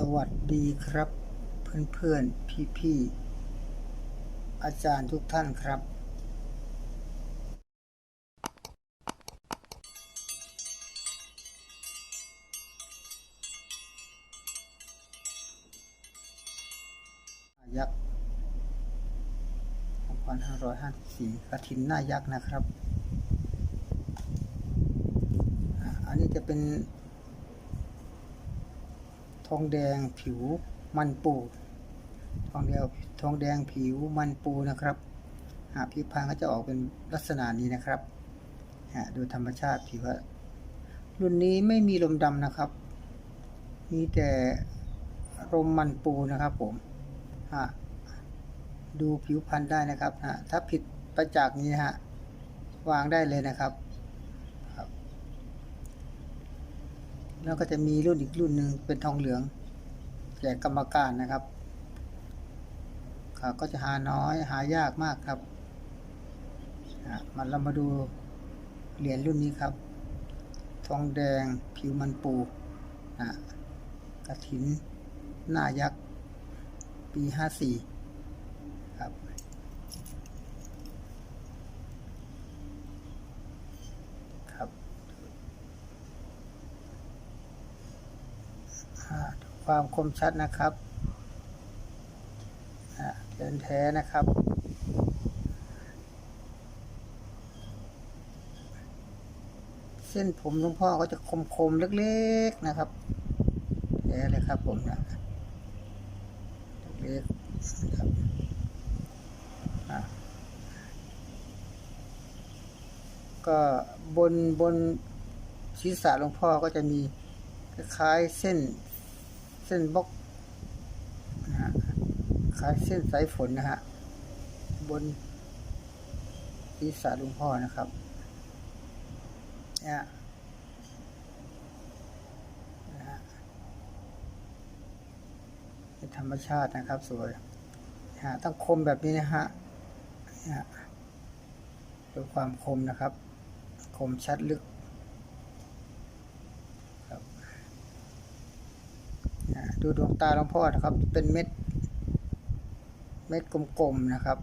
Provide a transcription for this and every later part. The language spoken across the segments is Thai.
สวัสดีครับ เพื่อนๆพี่ๆอาจารย์ทุกท่านครับ ยักษ์2554กระถินหน้ายักษ์นะครับ อันนี้จะเป็น ทองแดงผิวมันปูทองแดงทองแดงผิวมันปูนะครับหาผิวพรรณก็จะออกเป็นลักษณะนี้นะครับฮะดยธรรมชาติผิวว่ารุ่นนี้ไม่มีลมดำนะครับ มีแต่ลมมันปูนะครับผมฮะดูผิวพรรณได้นะครับฮะถ้าผิดไปจากนี้ฮะวางได้เลยนะครับ แล้วก็จะมีรุ่นอีกรุ่นหนึ่งเป็นทองเหลืองแจกกรรมการนะครับก็จะหาน้อยหายากมากครับมันเรามาดูเหรียญรุ่นนี้ครับ ทองแดงผิวมันปูอะกระถิน หน้ายักษ์ ปีห้าสี่ครับ อ่าดู ความคมชัดนะครับเป็นแท้นะครับ เส้นผมหลวงพ่อก็จะคมๆเล็กๆนะครับแท้เลยครับผมนะเล็กๆครับก็บนบนศีรษะหลวงพ่อก็จะมีคล้ายเส้น เส้นบล็อกนะฮะคล้ายเส้นสายฝนนะฮะบนศีรษะหลวงพ่อนะครับเนี่ยธรรมชาตินะครับสวยฮะต้องคมแบบนี้นะฮะดูความคมนะครับ คมชัดลึก อ่า ดูดวงตาหลวงพ่อนะครับ เป็นเม็ด เม็ดกลมๆนะครับ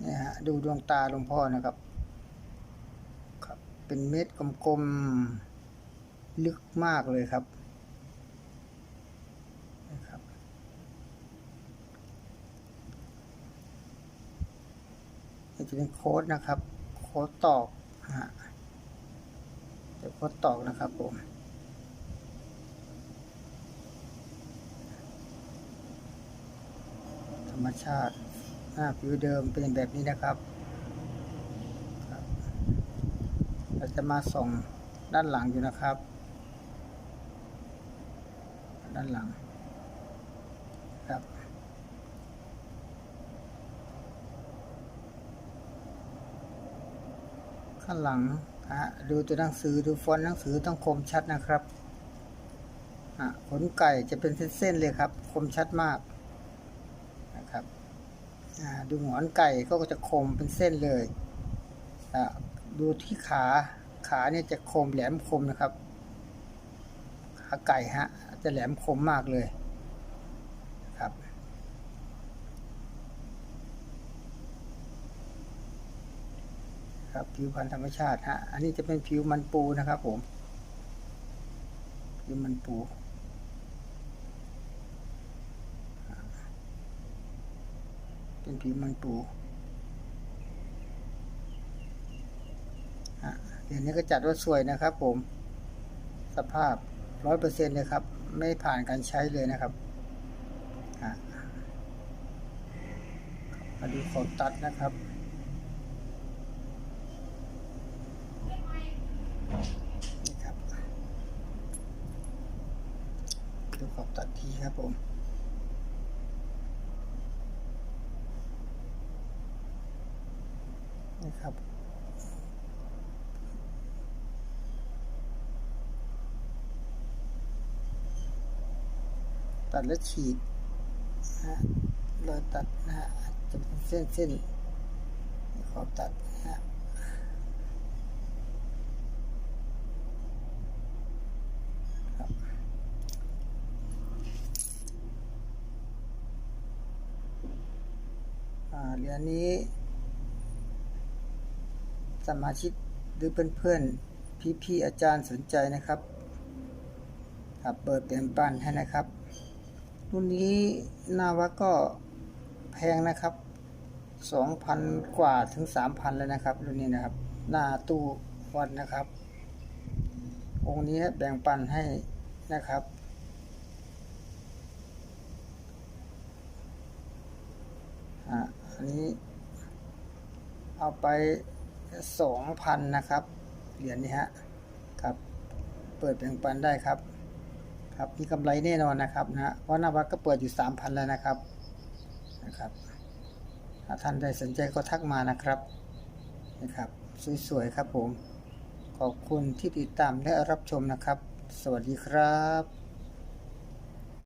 เนี่ยฮะดูดวงตาหลวงพ่อนะครับครับ เป็นเม็ดกลมๆลึกมากเลยครับนะครับ นี่จะเป็นโค้ดนะครับ โค้ดตอกนะฮะเป็นโค้ดตอกนะครับผม รรมชาติหน้าผิวเดิมเป็นแบบนี้นะครับ เราจะมาส่องด้านหลังอยู่นะครับ ด้านหลังครับข้างหลังฮะดูตัวหนังสือดูฟอนต์หนังสือต้องคมชัดนะครับขนไก่จะเป็นเส้นๆเลยครับ คมชัดมาก นะครับดูหงอนไก่ก็จะคมเป็นเส้นเลยดูที่ขาขาเนี่ยจะคมแหลมคมนะครับ ขาไก่ฮะจะแหลมคมมากเลยครับครับผิวพันธุ์ธรรมชาติฮะอันนี้จะเป็นผิวมันปูนะครับผมผิวมันปู เป็นผิวมันปูอะเดี๋ยวนี้ก็จัดว่าสวยนะครับผม สภาพร้อยเปอร์เซ็นต์เลยครับ ไม่ผ่านการใช้เลยนะครับมาดูขอบตัดนะครับนี่ครับ ดูขอบตัดทีครับผม ครับตัดแล้วฉีดนะรอยตัดนะฮะจะเป็นเส้นเส้นขอบตัดนะฮะเรียนนี้ สมาชิกหรือเพื่อนๆพี่ๆอาจารย์สนใจนะครับครับเปิดเปลี่ยนปันให้นะครับ รุ่นนี้หน้าวัดก็แพงนะครับ 2,000 กว่าถึง 3,000 แล้วนะครับ รุ่นนี้นะครับ หน้าตู้วัดนะครับ องค์นี้แบ่งปันให้นะครับอันนี้เอาไป 2,000นนะครับ เหรียญนี้ฮะครับ เปิดแบ่งปันได้ครับ ครับมีกำไรแน่นอนนะครับนะฮะเพราะหน้าวัดก็เปิดอยู่3,000แล้วนะครับนะครับถ้าท่านใดสนใจก็ทักมานะครับนะครับ สวยๆครับผม ขอบคุณที่ติดตามและรับชมนะครับ สวัสดีครับ